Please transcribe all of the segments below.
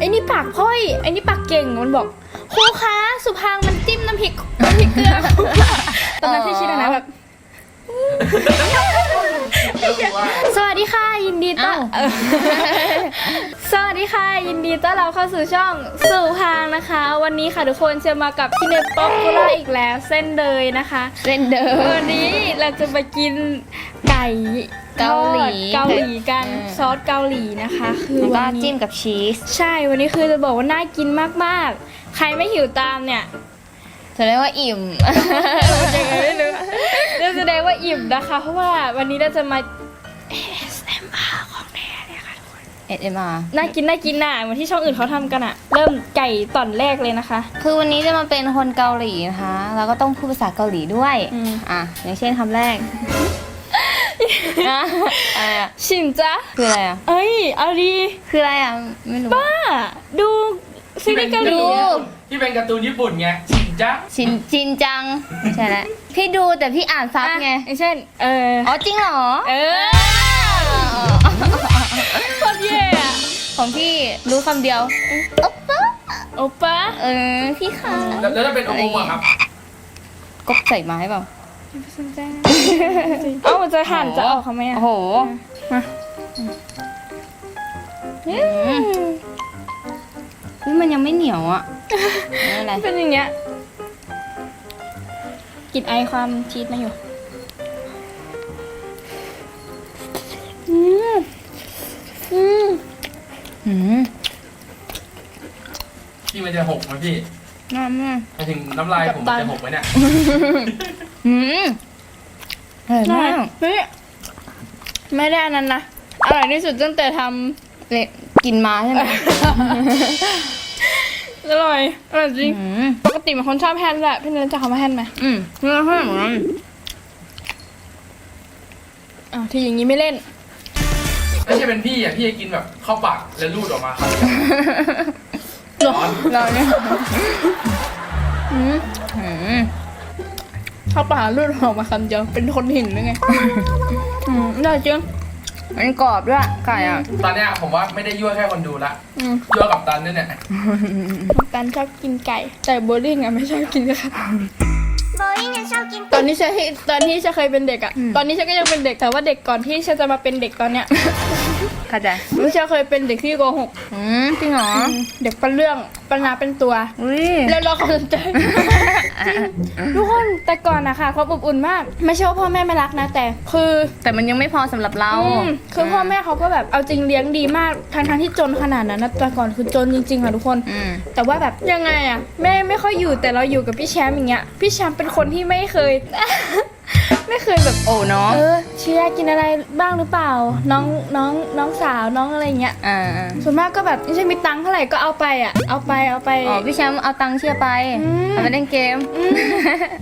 ไอ้นี่ปากพ่อย ไอ้นี่ปากเก่ง มันบอกครูคะสุพางมันจิ้มน้ำพริกน้ำพริกเกลือตอนนั้นพี่ชิดนะแบบสวัสดีค่ะ ยินดีต้อนอ้าวสวัสดีค่ะ ยินดีต้อนรับเข้าสู่ช่องสู่พางนะคะ วันนี้ค่ะทุกคนจะมากับพี่เนยป๊อปปูล่าอีกแล้ว เส้นเดยนะคะ เส้นเดิมวันนี้เราจะมากินไก่ เกาหลีทอดเกาหลีกันเออซอสเกาหลีนะคะ คือแล้วก็วันนี้จิ้มกับชีสใช่วันนี้คือจะบอกว่าน่ากินมากๆ ใครไม่หิวตามเนี่ย แสดงว่าอิ่ม ยังไงไม่รู้จะแสดงว่าอิ่มนะคะ เพราะว่าวันนี้เราจะมา ASMR ของแท้เลยค่ะทุกคน SMR น่ากินน่ากินน่ะเหมือนที่ช่องอื่นเขาทำกันอะเริ่มไก่ตอนแรกเลยนะคะ คือวันนี้จะมาเป็นคนเกาหลีนะคะแล้วก็ต้องพูดภาษาเกาหลีด้วย อืม อะ อย่างเช่นคำแรก อะอะไรอะชินจ้ะคืออะไรอะเอ้ยเอาดีคืออะไรอะไม่รู้ป้า ดูซีรีส์เกาหลีดูอะ ที่เป็นการ์ตูนญี่ปุ่นไงชินจังชินจินจัง ใช่แล้วพี่ดูแต่พี่อ่านซับไง อะอย่างเช่น เออ อ๋อจริงเหรอเออโคตรแย่อะของพี่รู้คำเดียว โอ๊ปปะโอป้าเออ พี่ค่ะแล้วแล้วถ้าเป็นโอโมะครับกบใส่ไม้เปล่า เอ้ามันจะหั่นจะออกเขาไหมอะโอ้โห มาอืมอุ๊ยมันยังไม่เหนียวอะไม่เป็นไรเป็นอย่างเงี้ยกลินไอความชีสมาอยู่อืมอืมอืมที่มันจะหกไหมพี่น้ำอะหมายถึงน้ำลายผมมันจะหกไหมเนี่ย อืม อร่อยใช่มากเฮ้ยไม่ได้อันนั้นนะอร่อยที่สุดตั้งแต่ทเละกินมาใช่ไหมำอร่อยอร่อยจริงอืมปกติเป็นคนชอบแฮนด์แหละพี่นันจะคำว่าแฮนด์ไหมอืมเนื้อแห้งเหมือนกันอ่าวที่อย่างนี้ไม่เล่น ไม่ใช่เป็นพี่อะพี่จะกินแบบเข้าปากแล้วรูดออกมาครับหรอร้อนเราเนี่ยอืมอืมเข้าปากลูดออกมาคำเดียวเป็นคนหินหรือไงอืมอร่อยจริงมันกรอบด้วยไก่อะตอนเนี้ยผมว่าไม่ได้ยั่วแค่คนดูละอืมยั่วกับตันด้วยเนี่ยกันชอบกินไก่ แต่โบลิ่งอะไม่ชอบกินค่ะโบลิ่งจะชอบกินตอนนี้ฉันตอนที่ฉันเคยเป็นเด็กอะตอนนี้ฉันก็ยังเป็นเด็กแต่ว่าเด็กก่อนที่ฉันจะมาเป็นเด็กตอนเนี้ย เข้าใจรู้ฉันเคยเป็นเด็กที่โกหกอืมจริงเหรอเด็กเป็นเรื่องปัญหาเป็นตัวอุ้ยแล้วเราความสนใจทุกคนแต่ก่อนนะคะความอบอุ่นมาก ไม่ใช่ว่าพ่อแม่ไม่รักนะแต่ คือแต่มันยังไม่พอสำหรับเราอืมคือพ่อแม่เขาก็แบบเอาจริงเลี้ยงดีมากทั้งทั้งๆที่จนขนาดนั้นนะแต่ก่อนคือจนจริงๆค่ะทุกคนอืมแต่ว่าแบบยังไงอะแม่ไม่ค่อยอยู่แต่เราอยู่กับพี่แชมป์อย่างเงี้ยพี่แชมป์เป็นคนที่ไม่เคย ไม่เคยแบบโอ้เนาะ เออเชียร์กินอะไรบ้างหรือเปล่า น้องน้องน้องสาวน้องอะไรเงี้ยอ่าอ่าส่วนมากก็แบบไม่ใช่มีตังค์เท่าไหร่ก็เอาไปอะ เอาไปเอาไป อ๋อพี่แชมป์เอาตังค์เชียร์ไปอืมเอาไปเล่นเกมม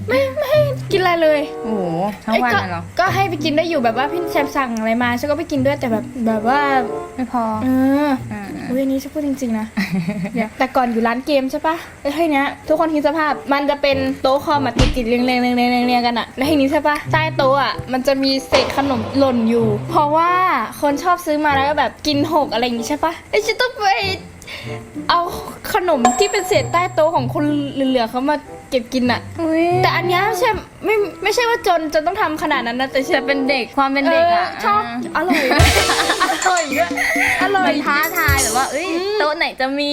ไม่ไม่ให้กินอะไรเลยโอ้โหทั้งวันก็น่ะเหรอ ก็ให้ไปกินได้อยู่แบบว่าพี่แชมป์สั่งอะไรมาฉันก็ไปกินด้วยแต่แบบแบบว่าไม่พอเอออ่าอ่าอุ้ยอันนี้ฉันพูดจริงๆนะ เดี๋ยวแต่ก่อนอยู่ร้านเกมใช่ปะแล้วทีเนี้ยทุกคนคิดสภาพมันจะเป็นโต๊ะคอมอะติดติดๆเรียงๆเรียงๆเรียงๆเรียงๆกันอะแล้วทีนี้ใช่ปะใต้โต๊ะอะมันจะมีเศษขนมหล่นอยู่ เพราะว่าคนชอบซื้อมาแล้วก็แบบกินหกอะไรอย่างงี้ใช่ปะไอ้ยฉันต้องไปเอาขนมที่เป็นเศษใต้โต๊ะของคนเหลือๆเขามาเก็บกินอะอุ้ยแต่อันเนี้ยไม่ใช่ไม่ไม่ใช่ว่าจนจนต้องทำขนาดนั้นนะแต่ฉัจะนเป็นเด็กความเป็นเด็กอะชอบอร่อยด้วยอร่อยด้วยอร่อย มันท้าทายแบบว่าเอ้ยโต๊ะไหนจะมี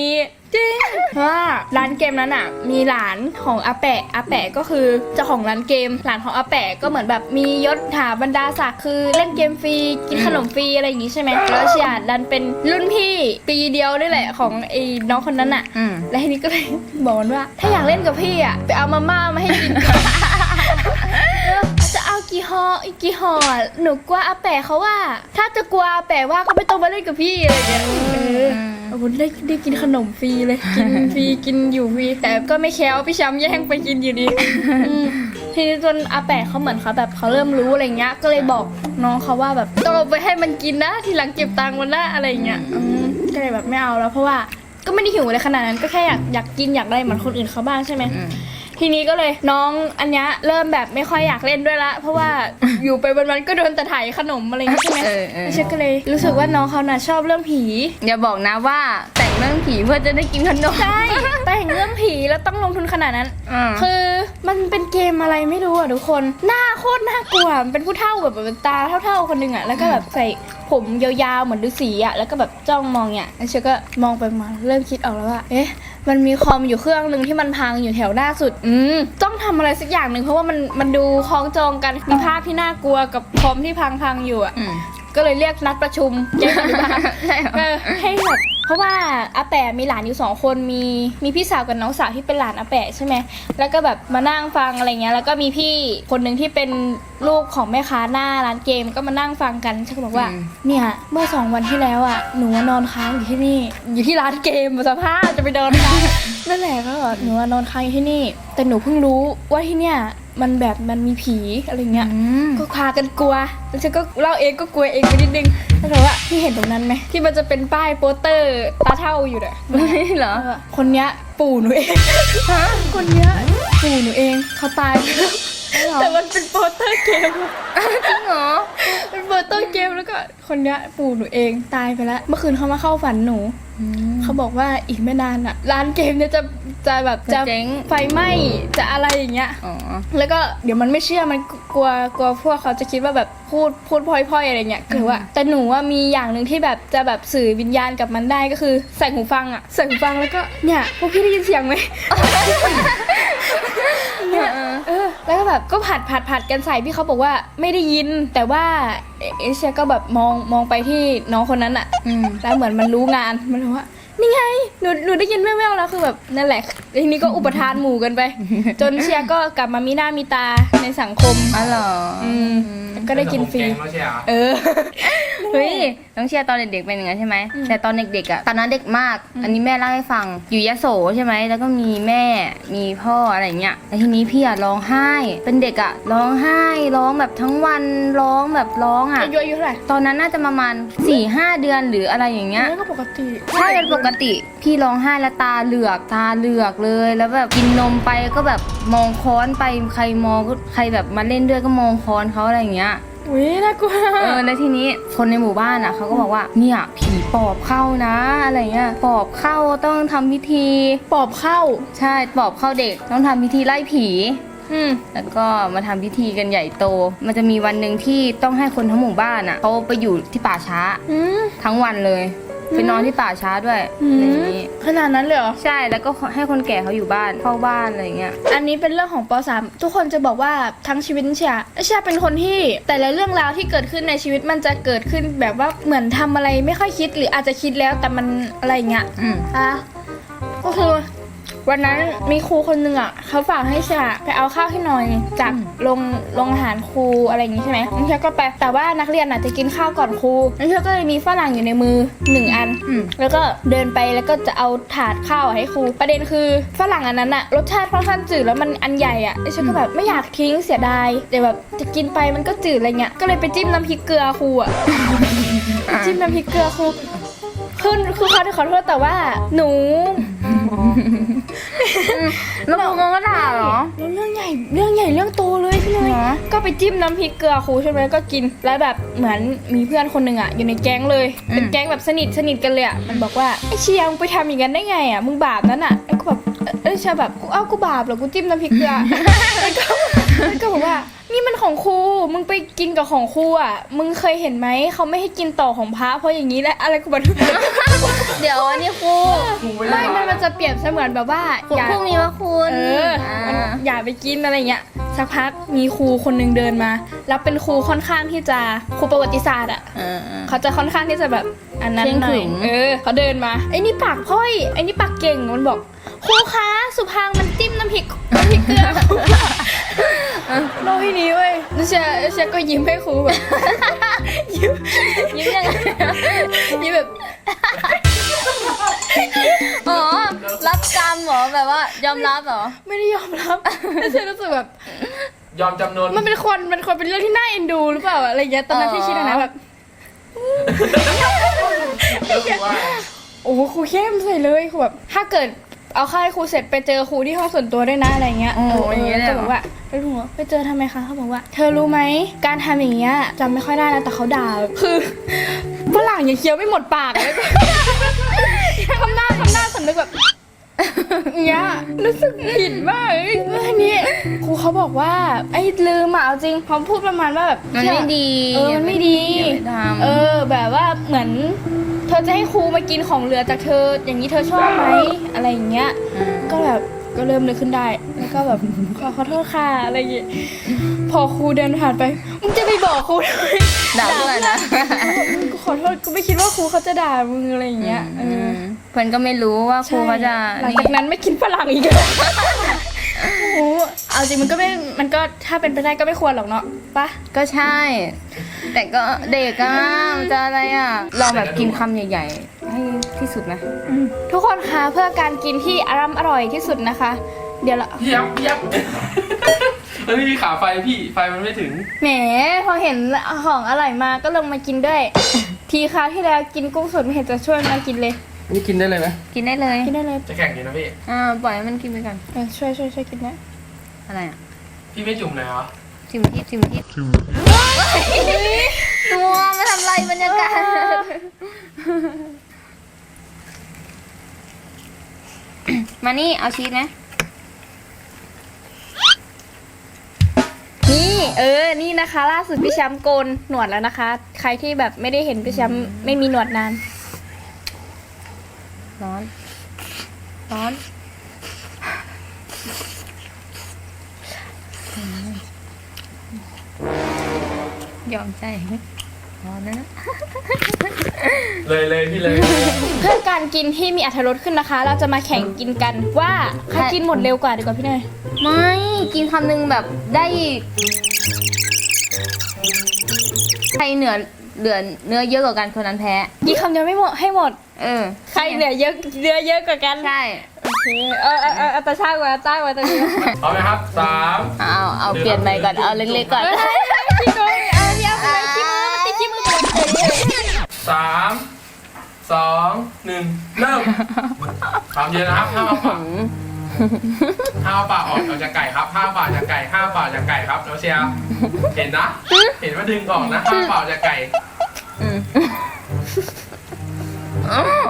จริงเพราะว่าร้านเกมนั้นอะ มีหลานของอาแปะอาแปะก็คือเจ้าของร้านเกม หลานของอาแปะก็เหมือนแบบมียศถาบรรดาศักดิ์คือเล่นเกมฟรีกินขนมฟรีอะไรอย่างงี้ใช่ไหมแล้วเชียร์ดันเป็นรุ่นพี่ปีเดียวนี่แหละของไอ้น้องคนนั้นอะ อืมแล้วทีนี้ก็เลยบอกมันว่า ถ้าอยากเล่นกับพี่อะไปเอามาม่ามาให้กินเออจะเอากี่ห่ออีกกี่ห่ออะหนูกลัวอาแปะเขาว่า ถ้าจะกลัวอาแปะว่าก็ไม่ต้องมาเล่นกับพี่อะไรอย่างเงี้ยเออ โอ้โหได้ได้กินขนมฟรีเลย กินฟรีกินอยู่ฟรีแต่ก็ไม่แคล้วพี่แชมป์แย่งไปกินอยู่ดีอืมทีนี้จนอาแปะเขาเหมือนเขาแบบเขาเริ่มรู้อะไรเงี้ย ก็เลยบอกน้องเขาว่าแบบต้องเอาไปให้มันกินนะทีหลังเก็บตังค์มันนะอะไรเงี้ยอืมก็เลยแบบไม่เอาแล้วเพราะว่าก็ไม่ได้หิวอะไรขนาดนั้นก็แค่อยากอยากกินอยากได้เหมือนคนอื่นเขาบ้างใช่ไหม อืม ทีนี้ก็เลยน้องอันเนี้ยเริ่มแบบไม่ค่อยอยากเล่นด้วยละ เพราะว่าอยู่ไปวันๆก็โดนแต่ถ่ายขนมอะไรอย่างเงี้ยใช่ไหมเออเออ แล้วฉันก็เลยรู้สึกว่าน้องเขาน่ะชอบเรื่องผี อย่าบอกนะว่าแต่งเรื่องผีเพื่อจะได้กินขนมใช่แต่งเรื่องผีแล้วต้องลงทุนขนาดนั้นอ่าคือมันเป็นเกมอะไรไม่รู้อะทุกคน หน้าโคตรน่ากลัวมันเป็นผู้เฒ่าแบบแบบตาเท่าๆคนหนึงอะ แล้วก็แบบใส่ผมยาวๆเหมือนฤาษีอะ แล้วก็แบบจ้องมองเนี่ยแล้วเชอก็มองไปมาเริ่มคิดออกแล้วว่า เอ๊ะ มันมีคอมอยู่เครื่องหนึ่งที่มันพังอยู่แถวหน้าสุด อืมต้องทำอะไรสักอย่างหนึ่งเพราะว่ามันมันดูคล้องจองกันมีภาพที่น่ากลัวกับคอมที่พังๆอยู่อะอืมก็เลยเรียกนัดประชุมแจ้งที่บ้านใช่เหรอเออให้แบบเพ ราะว่าอาแปะมีหลานอยู่สองคนมีมีพี่สาวกับน้องสาวที่เป็นหลานอาแปะใช่ไหมแล้วก็แบบมานั่งฟังอะไรเงี้ยแล้วก็มีพี่คนหนึ่งที่เป็นลูกของแม่ค้าหน้าร้านเกมก็มานั่งฟังกันฉันก็บอกว่าอืมเนี่ยเมื่อสองวันที่แล้วอะหนูนอนค้างอยู่ที่นี่ อยู่ที่ร้านเกมสภาพจะไปนอนค้างนั่นแหละก็บอกหนูนอนค้างอยู่ที่นี่ แต่หนูเพิ่งรู้ว่าที่เนี่ย มันแบบมันมีผีอะไรเงี้ยอืมก็พากันกลัว แล้วฉันก็เล่าเองก็กลัวเองไปนิดนึงแล้วแต่ว่าพี่เห็นตรงนั้นไหมที่มันจะเป็นป้ายโปสเตอร์ตาเท่าอยู่น่ะไม่เหรอ คนเนี้ยปู่หนูเองคนเนี้ยปู่หนูเองเขาตายไปแล้วแต่มันเป็นโปสเตอร์เกมจริงเหรอเป็นโปสเตอร์เกมแล้วก็คนเนี้ยปู่หนูเองตายไปแล้ว เมื่อคืนเขามาเข้าฝันหนู เขาบอกว่าอีกไม่นานอะร้านเกมเนี่ยจะจะแบบจะจะเจ๊ง ไฟไหม้จะอะไรอย่างเงี้ย อ๋อ แล้วก็เดี๋ยวมันไม่เชื่อมันกลัวกลัวพวกเขาจะคิดว่าแบบพูดพูดพลอยๆอะไรเงี้ยคือว่า แต่หนูว่ามีอย่างหนึ่งที่แบบจะแบบสื่อวิญญาณกับมันได้ก็คือใส่หูฟังอะใส่หูฟังแล้วก็เนี่ยพวกพี่ได้ยินเสียงไหม เนี่ยเออแล้วก็แบบก็ผัดผัดผัดกันใส่พี่เขาบอกว่าไม่ได้ยิน แต่ว่าเอเอเชียก็แบบมองมองไปที่น้องคนนั้นอะอืม แล้วเหมือนมันรู้งานมันบอกว่า นี่ไง หนูหนูได้ยินแว่วๆแล้วคือแบบนั่นแหละทีนี้ก็อุปทานหมู่กันไป จนเชียร์ก็กลับมามีหน้ามีตาในสังคม อ๋อเหรอออืม ก็ได้กินฟรีแกงแล้วใช่ไหมเออ เฮ้ย น้องเชียร์ตอนเด็กๆเป็นอย่างนั้นใช่ไหม แต่ตอนเด็กๆอะ ตอนนั้นเด็กมาก อันนี้แม่เล่าให้ฟัง อยู่ยะโสใช่ไหม แล้วก็มีแม่ มีพ่ออะไรอย่างเงี้ยแล้วทีนี้พี่อะร้องไห้ เป็นเด็กอะร้องไห้ ร้องแบบทั้งวัน ร้องแบบร้องอะ อายุอายุเท่าไหร่ตอนนั้นน่าจะประมาณ4ี่ห้าเดือนหรืออะไรอย่างเงี้ย นั่นก็ปกติใช่เป็นปกติ พี่ร้องไห้แล้วตาเหลือกตาเหลือกเลย แล้วแบบกินนมไปก็แบบมองค้อนไปใครมองก็ใครแบบมาเล่นด้วยก็มองค้อนเขาอะไรอย่างเงี้ย อุ้ยน่ากลัวเออแล้วทีนี้คนในหมู่บ้านอะเขาก็บอกว่าเนี่ยผีปอบเข้านะอะไรเงี้ยปอบเข้าต้องทำพิธีปอบเข้า ใช่ปอบเข้าเด็กต้องทำพิธีไล่ผี อืม แล้วก็มาทำพิธีกันใหญ่โต มันจะมีวันหนึ่งที่ต้องให้คนทั้งหมู่บ้านอะเขาไปอยู่ที่ป่าช้า อืม ทั้งวันเลย ไปนอนที่ป่าช้าด้วยอือะไรอมย่างนี้ ขนาดนั้นเลยเหรอ ใช่แล้วก็ให้คนแก่เขาอยู่บ้านเฝ้าบ้านอะไรอย่างเงี้ย อันนี้เป็นเรื่องของป .3 ทุกคนจะบอกว่าทั้งชีวิตเชียเชียเป็นคนที่ แต่ละเรื่องราวที่เกิดขึ้นในชีวิตมันจะเกิดขึ้นแบบว่าเหมือนทำอะไรไม่ค่อยคิดหรืออาจจะคิดแล้วแต่มันอะไรอย่างเงี้ย อืมอะก็คือ วันนั้นมีครูคนหนึ่งอะเขาฝากให้เชียไปเอาข้าวให้หน่อยจากโรงโรงอาหารครูอะไรอย่างงี้ใช่ไหมน้องเชียก็ไปแต่ว่านักเรียนอาจจะกินข้าวก่อนครูน้องเชียก็เลยมีฝรั่งอยู่ในมือหนึ่งอันอืมแล้วก็เดินไปแล้วก็จะเอาถาดข้าวให้ครูประเด็นคือฝรั่งอันนั้นอะรสชาติค่อนข้างจืดแล้วมันอันใหญ่อะไอ้ฉันก็แบบไม่อยากทิ้งเสียดายแต่แบบจะกินไปมันก็จืดอะไรเงี้ยก็เลยไปจิ้มน้ำพริกเกลือครูอะจิ้มน้ำพริกเกลือครูคือคือเขาขอโทษแต่ว่าหนู แล้วครูก็ด่าเหรอ แล้วเรื่องใหญ่เรื่องใหญ่เรื่องโตเลยพี่เลย เหรอ ก็ไปจิ้มน้ำพริกเกลือครูใช่ไหมก็กิน แล้วแบบเหมือนมีเพื่อนคนหนึ่งอะอยู่ในแก๊งเลย เป็นแก๊งแบบสนิทสนิทกันเลยอะมันบอกว่าไอ้เชียงไปทำอย่างนั้นได้ไงอะมึงบาปนั้นอะแล้วก็แบบเอ้ยเชียแบบกูเอ้ากูบาปเหรอ กูจิ้มน้ำพริกเกลือ แล้วก็แล้วก็บอกว่านี่มัน ของครูมึงไปกินกับของครูอะมึงเคยเห็นไหมเขาไม่ให้กินต่อของพระเพราะอย่างนี้แหละอะไรกูแบบเดี๋ยวอันนี้ครูครูไม่ไม่ได้มันมันจะเปรียบเสมือนแบบว่าครูอย่าครูมีว่าคุณเออมันอย่าไปกินอะไรเงี้ยสักพักมีครูคนหนึงเดินมา แล้วเป็นครูค่อนข้างที่จะครูประวัติศาสตร์อะเออเออเขาจะค่อนข้างที่จะแบบอันนั้นเคร่งหน่ขรึอยมเออเขาเดินมาไอ้นี่ปากพ้อยไอ้นี่ปากเก่งมันบอกครูคะสุพางมันจิ้มน้ำพริกน้ำพริกเกลือ โลกที่นี้เว้ยแล้วเชียเชียก็ยิ้มให้ครูแบบ ยิ้มยิ้มยังไงยิ้มแบบ อ๋อ รับกรรมเหรอ แบบว่ายอมรับเหรอ ไม่ได้ยอมรับแล้วเชียรู้สึกแบบ ยอมจำนนมันเป็นคนเป็นคนเป็นเรื่องที่น่าเอ็นดูหรือเปล่าอะไรอย่างเงี้ยตอนนั้นที่คิดนะแบบก็คือว่า โอ้โหครูเข้มใส่เลยครูแบบถ้าเกิด เอาค่ายครูเสร็จไปเจอครูที่ห้องส่วนตัวด้วยนะอะไรเงี้ยโอ้เอออย่างเงี้ยเลยก็เหรอบอกว่าไปถูกไปเจอทำไมคะเขาบอกว่า เธอรู้ไหมการทำอย่างเงี้ยจำไม่ค่อยได้นะแต่เขาด่าคือฝรั่งยังเคี้ยวไม่หมดปากเลย ทำหน้าทำหน้าสำนึกแบบอย่าง เงี้ยรู้สึกผิดมากเอ้ยอันนี้ครูเขาบอกว่าไอ้ลืมอะเอาจริงเขาพูดประมาณว่าแบบมันไม่ดีเออมันไม่ดีอย่าไปทำเออแบบว่าเหมือน เธอจะให้ครูมากินของเหลือจากเธอ อย่างนี้เธอชอบไหมอะไรอย่างเงี้ยมก็แบบก็เริ่มนึกขึ้นได้ แล้วก็แบบขอขอโทษค่ะอะไรอย่างเงี้ยพอครูเดินผ่านไปมึงจะไปบอกครูทำไมด่าเพื่อนนะ กูขอโทษกูไม่คิดว่าครูเขาจะด่ามึงอะไรอย่างเงี้ยเออเพื่อนก็ไม่รู้ว่าครูเขาจะหลังจากนั้นไม่กินฝรั่งอีกเลยโอ้โหเอาจริงมันก็ไม่ มันก็ถ้าเป็นไปได้ก็ไม่ควรหรอกเนาะปะก็ใช่ แต่ก็เด็กอะมันจะอะไรอะลองแบบกินคำใหญ่ ๆ ให้ที่สุดนะทุกคนคะเพื่อการกินที่อร่ำอร่อยที่สุดนะคะ เดี๋ยวละพี่ยับพี่ยับแล้วนี่มีขาไฟพี่ไฟมันไม่ถึง แหมพอเห็นของอร่อยมาก็ลงมากินด้วย ทีคราวที่แล้วกินกุ้งสดไม่เห็นจะช่วยมากินเลย นี่กินได้เลยไหมกินได้เลยกินได้เลยจะแข่งอยู่นะพี่ อ่าปล่อยให้มันกินไปก่อนเออช่วยช่วยช่วยกินนะอะไรอะพี่ไม่จุ่มเลยเหรอทิมทิพทิมทิพตัวมาทำไรบรรยากาศมานี่เอาชีสไหม นี่เออ นี่นะคะ ล่าสุดพี่แชมป์โกนหนวดแล้วนะคะ ใครที่แบบไม่ได้เห็นพี่แชมป์ไม่มีหนวดนาน ร้อน ร้อน ยอมใจร้อนนะนะเลยเลยพี่เลย เพื่อการกินที่มีอรรถรสขึ้นนะคะ เราจะมาแข่งกินกันว่าใครกินหมดเร็วกว่าดีกว่าพี่เนยไม่ กินคำหนึ่งแบบได้ใครเหนือเหลือเนื้อเยอะกว่ากันคนนั้นแพ้ กินคำเดียวไม่หมดให้หมด เออ ใครเหลือเยอะเนื้อเยอะกว่ากันใช่โอเคเออเออเออเอาตาช่างไว้เอาจ้างไว้ตรงนี้พร้อมไหมครับสามเอาเอาเปลี่ยนใหม่ก่อน เอาเล็กๆก่อนเฮ้ยพี่โกยเอาพี่เอาไปเลยขี้มือมันติดขี้มือตัวเองสามสองหนึ่งเริ่มความเย็นนะครับห้ามเอาปาก ห้ามเอาปากออกออกจากไก่ครับห้ามเอาปากจากไก่ห้ามเอาปากจากไก่ครับน้องเชียร์เห็นนะ เห็นว่าดึงออกนะห้ามเอาปากจากไก่อืมห้าม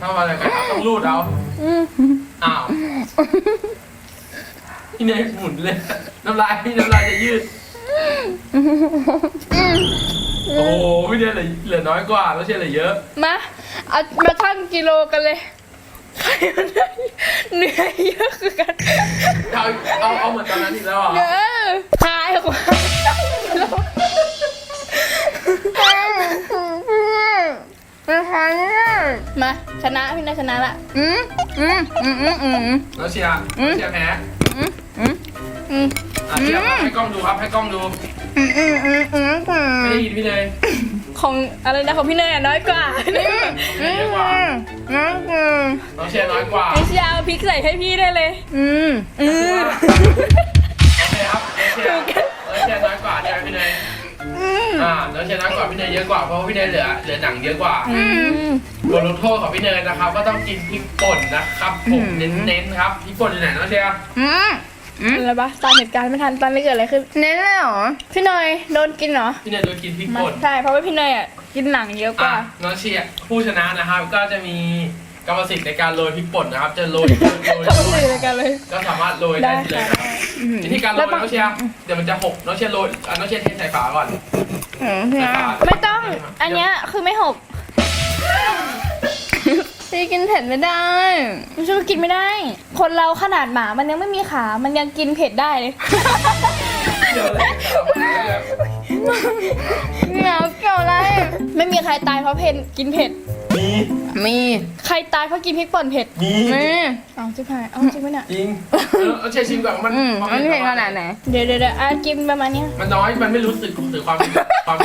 เอาปากจากไก่ครับต้องรูดเอาอ้าวพี่เนยหมุนเลยน้ำลายพี่น้ำลายจะยืดโอ้โหพี่เนยเหลือเหลือน้อยกว่าแล้วเชียร์เหลือเยอะมาเอามาชั่งกิโลกันเลย ใครมันได้เนื้อเยอะกว่ากันเอาเอาเอาเหมือนตอนนั้นอีกแล้วเหรอเออพายกว่ากิโลมาชนะพี่นายชนะละอืมอืมอืมอืมอืมแล้วเชียร์แล้วเชียร์แพ้อืมอืมอืมอะเชียร์ให้กล้องดูครับให้กล้องดูอืมอืมอืมอืมอืมไม่ได้ยินพี่เลย ของอะไรนะของพี่เนยอะน้อยกว่าพี่เนยเยอะกว่าอืมอืมน้องเชียร์น้อยกว่าไอเชียเอาพริกใส่ให้พี่ได้เลย อืมอืมโอเคครับน้องเชียร์น้องเชียร์น้อยกว่าใช่ไหมพี่เนยอ่าน้องเชียร์น้อยกว่าพี่เนยเยอะกว่าเพราะว่าพี่เนยเหลือเหลือหนังเยอะกว่าอืมบทลงโทษของพี่เนยนะครับ ก็ต้องกินพริกป่นนะครับผมเน้นๆครับพริกป่นอยู่ไหนน้องเชียร์อืม อะไรปะตามเหตุการณ์ไม่ทันตอนนี้เกิดอะไรขึ้น เน้นเลยเหรอ พี่เนยโดนกินเหรอพี่เนยโดนกินพริกมาป่นใช่เพราะว่าพี่เนยอะกินหนังเยอะกอะว่า น้องเชียร์ผู้ชนะนะครับ ก็จะมีกรรมสิทธิ์ในการโรยพริกป่นนะครับ จะโรยโรยโรยเขาสื่อเลยกันเลย ก็สามารถโรยได้เลยนะครับวิธีการโรยน้องเชียร์เดี๋ยวมันจะหกน้องเชียร์โรยอะน้องเชียร์เทใส่ฝาก่อน อืมพี่ใส่นะฝาไม่ต้อง อันเนี้ยคือไม่หก พี่กินเผ็ดไม่ได้มันช่วยกินไม่ได้ คนเราขนาดหมามันยังไม่มีขา มันยังกินเผ็ดได้เลยเดี๋ยวเลยเหนียวเกี่ยวอะไร ไม่มีใครตายเพราะเผ็ดกินเผ็ด มีมีใครตายเพราะกินพริกป่นเผ็ดมีมีเอาจิบหายเอาจริงไหมเนี่ยจริงเอาเชียร์ชิมก่อนว่ามันอืมความันเผ็เผ็ดขนาดไหนเดี๋ยวเดี๋ยวเดี๋ยวอะกินประมาณเนี้ยมันน้อยมันไม่รู้สึกถึงความความ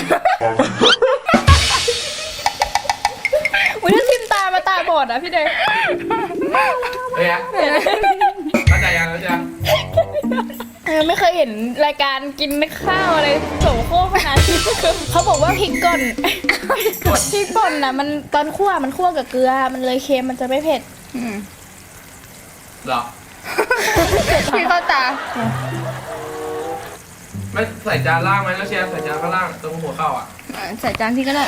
ดอะพี่เดยเฮ้ยอะเข้าใจยังแล้วจ้ะเออไม่เคยเห็นรายการกินข้าวอะไรโสโครกขนาดนี้เขาบอกว่าพริกก่อนพริกป่นน่ะ มันตอนคั่วมันคั่วกับเกลือ มันเลยเค็มมันจะไม่เผ็ดอืมเหรอพี่เข้าตาไม่ใส่จานล่างไหมแล้วเชียร์ใส่จานข้างล่างตรงหัวเข้าอะ ใส่จานพี่ก็ได้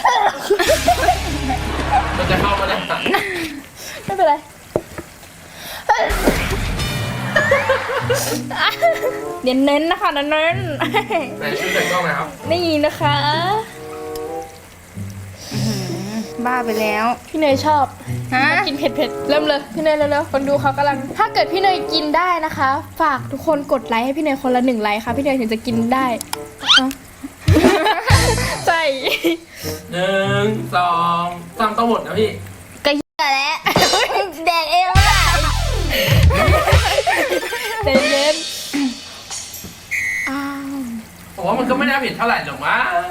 มันจะเข้ามาได้ไม่เป็นไรเน้นเน้นๆนะคะเน้นไหนช่วยเปิดกล้องหน่อยครับๆนี่นะคะ บ้าไปแล้ว พี่เนยชอบฮะกินเผ็ดๆ เริ่มเลย พี่เนยเร็วๆ คนดูเขากำลัง ถ้าเกิดพี่เนยกินได้นะคะ ฝากทุกคนกดไลค์ให้พี่เนยคนละหนึ่งไลค์ค่ะ พี่เนยถึงจะกินได้เอ้า ใช่หนึ่งสองสามต้องหมดนะพี่ก็เหี้ยแล้วแดกเองว่ะใจเย็นอ้าวผมว่ามันก็ไม่น่าผิดเท่าไหร่หรอกมั้ง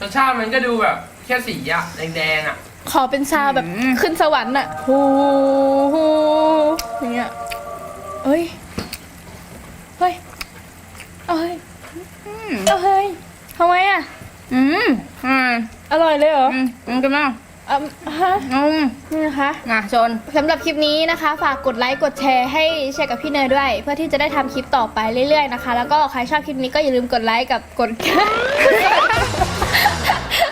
รสชาติมันก็ดูแบบ แค่สีอะแดงๆอะขอเป็นชาแบบขึ้นสวรรค์อะฮูฮูอย่างเงี้ยเอ้ย เฮ้ย เอ้ยเอ้ยทำไมอะ อืมอืมอร่อยเลยเหรออืมอืมกันมาอะฮะอืมนี่นะคะอะชน สำหรับคลิปนี้นะคะ ฝากกดไลค์กดแชร์ให้แชร์กับพี่เนยด้วย เพื่อที่จะได้ทำคลิปต่อไปเรื่อยๆนะคะ แล้วก็ใครชอบคลิปนี้ก็อย่าลืมกดไลค์กับกด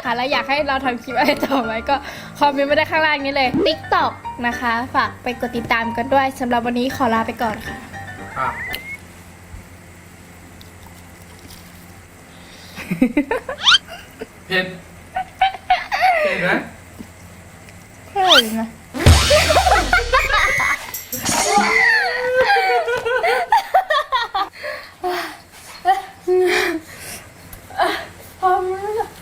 ค่ะแล้วอยากให้เราทำคลิปอะไรต่อไหมก็คอมเมนต์มาได้ข้างล่างนี้เลย TikTok นะคะ ฝากไปกดติดตามกันด้วยสำหรับวันนี้ขอลาไปก่อนค่ะ อะเผ็ดเผ็ดไหมเท่ดีนะพอมั้